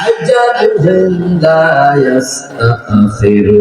أجلهم لا يستأخرون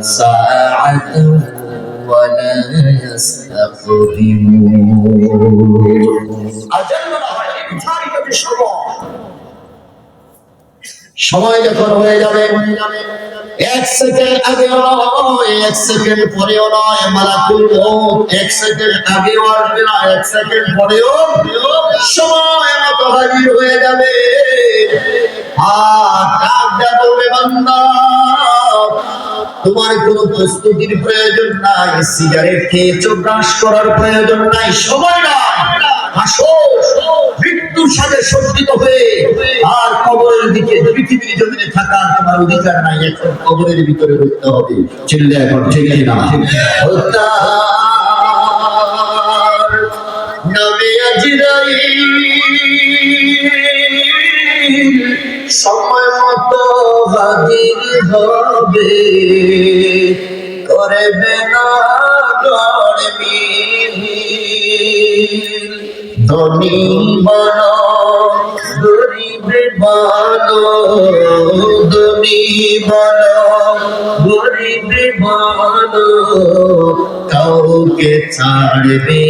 ساعة ولا يستقدمون সময় যখন হয়ে যাবে, এক সেকেন্ড আগে নয়, এক সেকেন্ড পরেও নয়, মালাকুল এক সেকেন্ড আগেও আসবে না, এক সেকেন্ড পরেও সময় মতো হাজির হয়ে যাবে। তোমার কোনো প্রস্তুতির প্রয়োজন নাই, সিগারেট খেয়েছো ব্রাশ করার প্রয়োজন নাই, সময় নাই, আসো সাথে সজ্জিত হয়ে আর কবরের দিকে, পৃথিবীর জমিনে থাকার তোমার অধিকার নাই। এখন কবরের ভিতরে ঢুকতে হবে। চিল্লে এখন ঠিক না। হত্যার নামে আজরাইল সময় মতো হাজির হবে। করবে না ধনী বল গরিবে বল ধনী বল গরিবে বল কাউকে ছাড়বে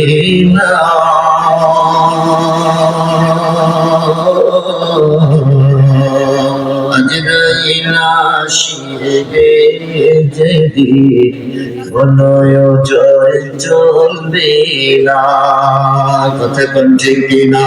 না। আসিবে যেদিন বলয় জয় চলবে না। কথা কোন ঠিক কিনা?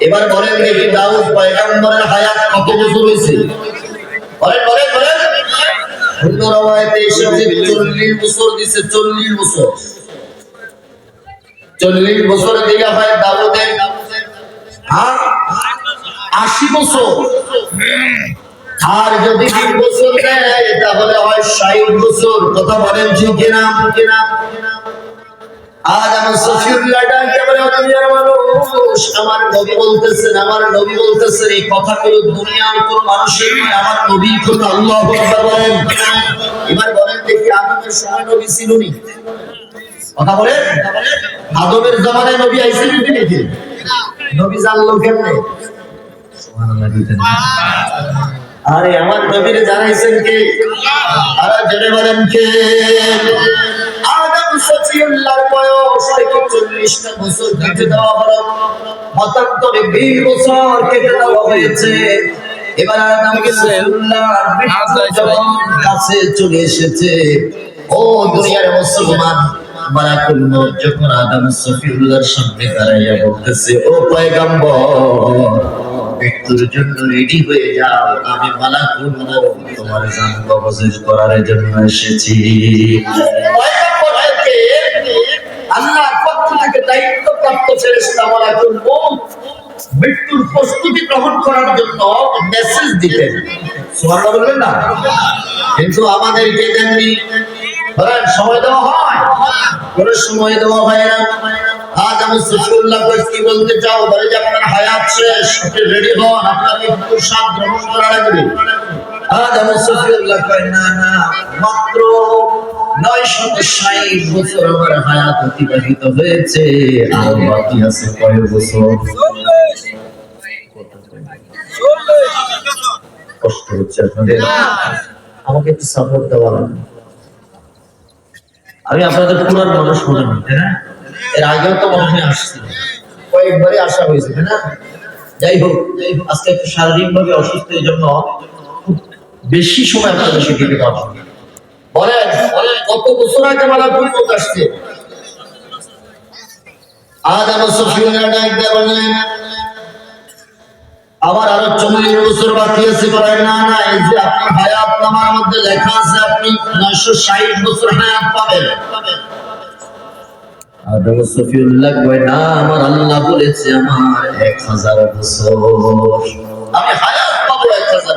এবার বলেন দেখি দাউদ পয়গম্বরের হায়াত কত বছর হয়েছে? বলেন বলেন বলেন। রওয়ায়াতে এসেছে চল্লিশ বছর দিছে, চল্লিশ বছর। চল্লিশ বছর দিলে হয় দাউদের হ্যাঁ? আশি বছর। আর যদি তিন বছর দেয়, তাহলে হয় ষাট বছর। কথা বলেন ঠিক কিনা কিনা? আজ আমার দুনিয়ার মানুষ। আমার নবী বলতেছেন, আমার নবী বলতেছেন, এই কথাগুলো দুনিয়ার মানুষের নয়, আমার নবী আল্লাহ বলেন এবার বলেন দেখি সময় নবী ছিল নি। কথা আদমের নবী পৃথিবীতে নবী জানলো কেমনে? আরে আমার নবীর জানাইছেন কে? আরে জেনে বলেন কে? আদম বয়স থেকে চল্লিশটা বছর কেটে দেওয়া হলো। মতান্তরে বিশ বছর কেটে দেওয়া হয়েছে। এবার আদম যখন কাছে চলে এসেছে। ও দুনিয়ার মুসলমান মালাকুল মউত যখন আদম সফিউল্লাহর সামনে দাঁড়াইয়া বলতেছে ও পয়গম্বর মৃত্যুর জন্য রেডি হয়ে যাও। আমি মালাকুল তোমার জান কবজ করার জন্য এসেছি। আল্লাহর পক্ষ থেকে দায়িত্বপ্রাপ্ত ফেরেশতা মালাকুল মউত মৃত্যুর প্রস্তুতি গ্রহণ করার জন্য মেসেজ দিতেন। সুবহানাল্লাহ বলবেন না? কিন্তু আমাদেরকে দেননি। সময় দেওয়া হয়? কোনো সময় দেওয়া হয় না। আজ আমি সফিউল্লাহ কইস কি বলতে চাও? বলে যে আপনার হায়াত শেষ। রেডি হন। মৃত্যুর স্বাদ গ্রহণ করা লাগবে। আজ আমি সফিউল্লাহ কয় না না মাত্র নয় শত ষাট বছর আমার হায়াত অতিবাহিত হয়েছে। আর বাকি আছে কয় বছর। কষ্ট হচ্ছে আপনাদের। আমাকে একটু সাপোর্ট দেওয়া আমি আপনাদের পুরান মানুষ মনে হয় তাই না? এর আগেও তো মনে হয় আসছি। কয়েকবারই আসা হয়েছে তাই না? যাই হোক আজকে একটু শারীরিক ভাবে অসুস্থ এই জন্য বেশি সময় আপনাদের সাথে দিতে পারব বলেন বলেন, কত বছর আগে আসছে? বললেন আবার আরও চল্লিশ বছর বাকি আছে। বলে না না, এই যে আপনার হায়াত নামার মধ্যে লেখা আছে, আপনি নয়শো ষাট বছর হায়াত পাবেন। আদম না, আমার আল্লাহ বলেছে আমার এক হাজার বছর আমি হায়াত পাবো এক হাজার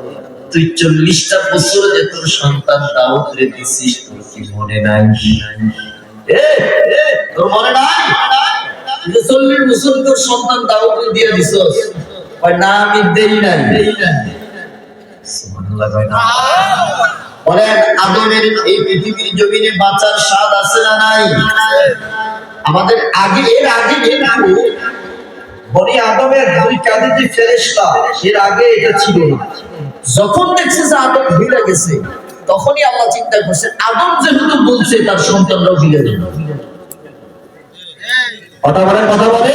তুই চল্লিশটা বছর যে তোর সন্তান দাউদ রে দিছিস, তোর কি মনে নাই? তোর মনে নাই? চল্লিশ বছর তোর সন্তান দিয়ে না, আমি দেই দেই এই পৃথিবীর বাঁচার স্বাদ আছে না আমাদের আগে, এর আগে কিন্তু আদমের দুই কাঁধে যে ফেরেশতা, এর আগে এটা ছিল না। যখন দেখছে যে আদম ভুলে গেছে, তখনই আল্লাহ চিন্তা করছে, আদম যেহেতু বলছে, তার সন্তানরাও যাবে। কথা বলেন, কথা বলে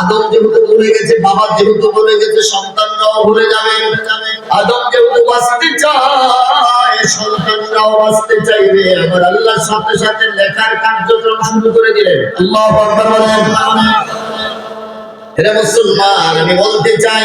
আদম যেহেতু ভুলে গেছে, বাবা যেহেতু ভুলে গেছে, সন্তানরাও ভুলে যাবে। আদম যেহেতু বাঁচতে চায়, সন্তানরাও বাঁচতে চাইবে। আল্লাহর সাথে সাথে লেখার কার্যক্রম শুরু করে দিলেন। আল্লাহ এরা মুসলমান, আমি বলতে চাই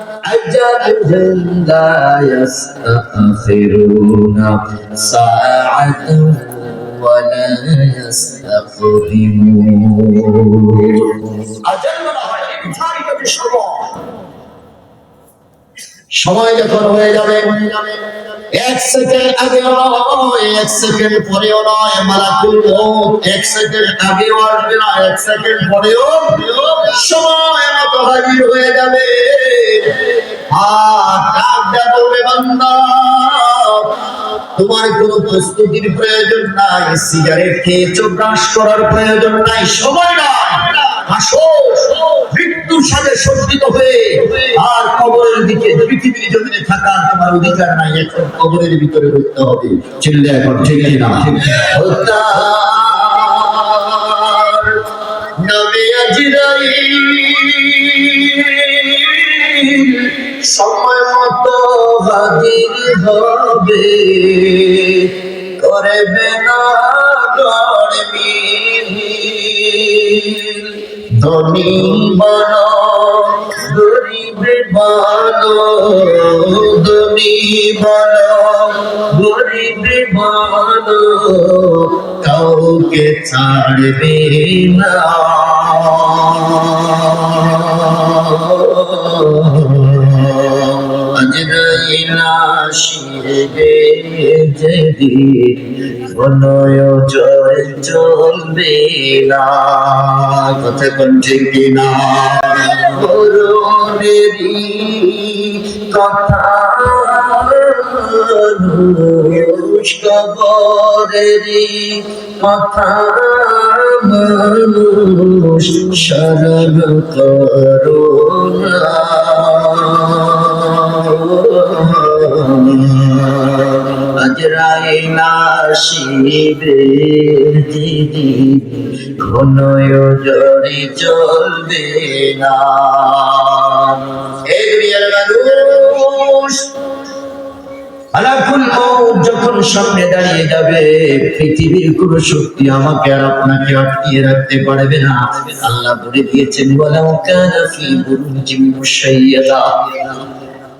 ইস্তাকদিমুন আজাল বলা হয় নির্ধারিত যে সময় যখন হয়ে যাবে এক সেকেন্ড আগেও নয় এক সেকেন্ড পরেও নয় মালাকুল মউত এক সেকেন্ড আগেও আসবে না এক সেকেন্ড পরেও সময় মতো হাজির হয়ে যাবে। তোমার কোনো প্রস্তুতির প্রয়োজন নাই, সিগারেট খেয়েছো ব্রাশ করার প্রয়োজন নাই, সময় নাই। আসো, মৃত্যুর সাথে সজ্জিত হয়ে আর কবরের দিকে, পৃথিবীর জমিনে থাকার তোমার অধিকার নাই, এখন কবরের ভিতরে ঢুকতে হবে। চিল্লে এখন ঠিক না। নবী আজরাইল সময় মতো হাজির হবে। করবে না গড়বি ধনী বন, গরিব বন, ধনী বন, গরিব বন, কাউকে ছাড়বে না। আসিবে যেদিন বনয় চলবে না। কথা কোন ঠিক না মরণেরই কথা কবরেরই কথা মানুষ স্মরণ করুণা দিদি জরে চলবে না। যখন সামনে দাঁড়িয়ে যাবে, পৃথিবীর কোন শক্তি আমাকে আর আপনাকে আটকিয়ে রাখতে পারবে না। আল্লাহ বলে দিয়েছেন, ওয়ালাউ কানা ফি বুরুজিম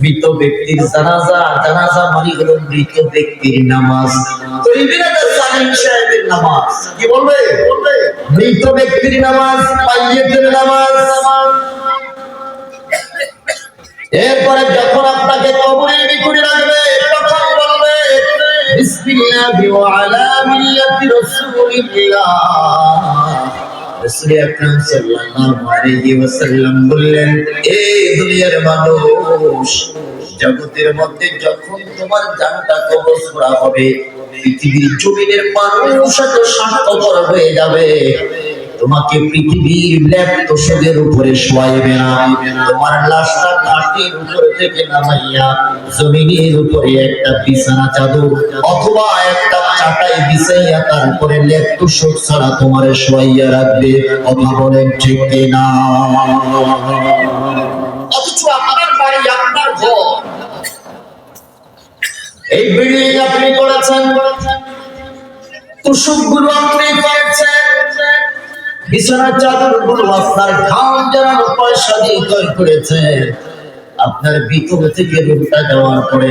মৃত ব্যক্তির জানাজা জানাজা মানে হলো মৃত ব্যক্তির নামাজ। নামাজ। কি বলবে? মৃত ব্যক্তির নামাজ নামাজ। এরপরে যখন রাখবে বলবে ওয়া আলা মিল্লাতি রাসূলিল্লাহ। জগতের মধ্যে যখন তোমার জানটা কবজ করা হবে, পৃথিবীর জমিনের মানুষ হয়ে যাবে। তোমাকে পৃথিবীর ল্যাপ তোষকের উপরে শোয়াইবে না। তোমার লাশটা কাঠের উপর থেকে নামাইয়া জমিনের উপরে একটা বিছানা চাদর অথবা একটা চাটাই বিছাইয়া তারপরে ল্যাপ তোষক ছাড়া তোমার শোয়াইয়া রাখবে। কথা বলেন ঠিক না অথচ আপনার বাড়ি, আপনার ঘর। এই বিল্ডিং আপনি করেছেন। কুসুমগুলো আপনি করেছেন বিছানার চাদরগুলো আপনার ঘাম জড়ানো পয়সা দিয়ে তৈরি করেছে। আপনার ভিতর থেকে রূপটা দেওয়ার পরে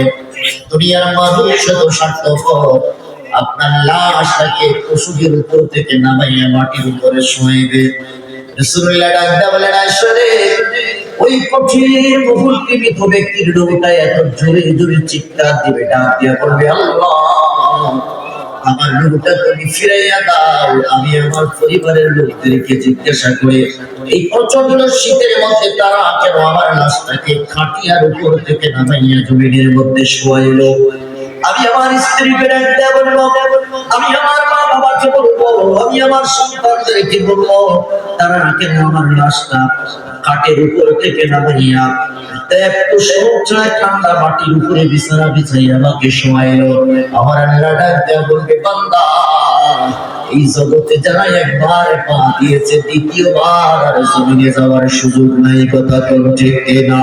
দুনিয়ার মানুষ এত স্বার্থপর, আপনার লাশটাকে পশুদের উপর থেকে নামাইয়া মাটির উপরে শোয়াইবে রসুল্লাহ ডাকদা বলেন, আসলে ওই কঠিন মুহূর্তে মৃত ব্যক্তির রূপটা এত জোরে জোরে চিৎকার দিবে ডাক দিয়া করবে আল্লাহ আমার রূপটা তুমি ফিরাইয়া দাও, আমি আমার পরিবারের লোকদেরকে জিজ্ঞাসা করে, এই প্রচণ্ড শীতের মধ্যে তারা কেন আমার লাশটাকে খাটিয়ার উপর থেকে নামাইয়া জমিনের মধ্যে শোয়াইলো? আমি আমার স্ত্রীকে ডাকতে বলব আমি আমার মা বাবাকে বলব, আমি আমার সন্তানদেরকে বলব, তারা কেন আমার লাশটা কাঠের উপর ঠান্ডা মাটির উপরে বিছানা বিছাইয়া আমাকে আমার আল্লাহ ডাক দেয়া বলবে, বান্দা, এই জগতে যারা একবার পা দিয়েছে, দ্বিতীয়বার আর জমিনে যাওয়ার সুযোগ নাই, কথা তো ঠিক না